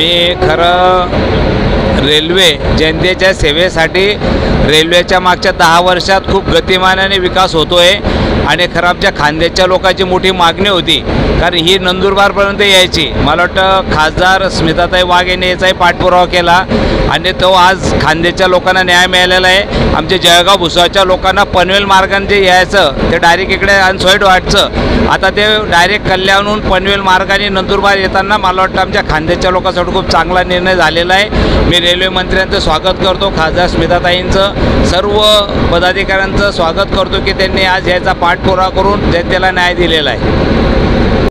मी खरं रेल्वे जनतेच्या सेवेसाठी रेल्वेच्या मागच्या दहा वर्षात खूप गतिमानाने विकास होतो आहे आणि खराबच्या खांद्याच्या लोकांची मोठी मागणी होती कारण ही नंदुरबारपर्यंत यायची. मला वाटतं खासदार स्मिताताई वाघ यांनी याचाही पाठपुरावा केला आणि तो आज खांद्याच्या लोकांना न्याय मिळालेला आहे. आमच्या जळगाव भुसावळच्या लोकांना पनवेल मार्गाने जे यायचं ते डायरेक्ट इकडे अनसोईड वाटचं. आता ते डायरेक्ट कल्याणहून पनवेल मार्गाने नंदुरबार येताना मला वाटतं आमच्या खांद्याच्या लोकांसाठी खूप चांगला निर्णय झालेला आहे. मी रेल्वे मंत्र्यांचं स्वागत करतो खासदार स्मिताताईंचं. सर्व पदाधिकाऱ्यांचं स्वागत करतो की त्यांनी आज याचा पाठपुरा करून जनतेला न्याय दिलेला आहे.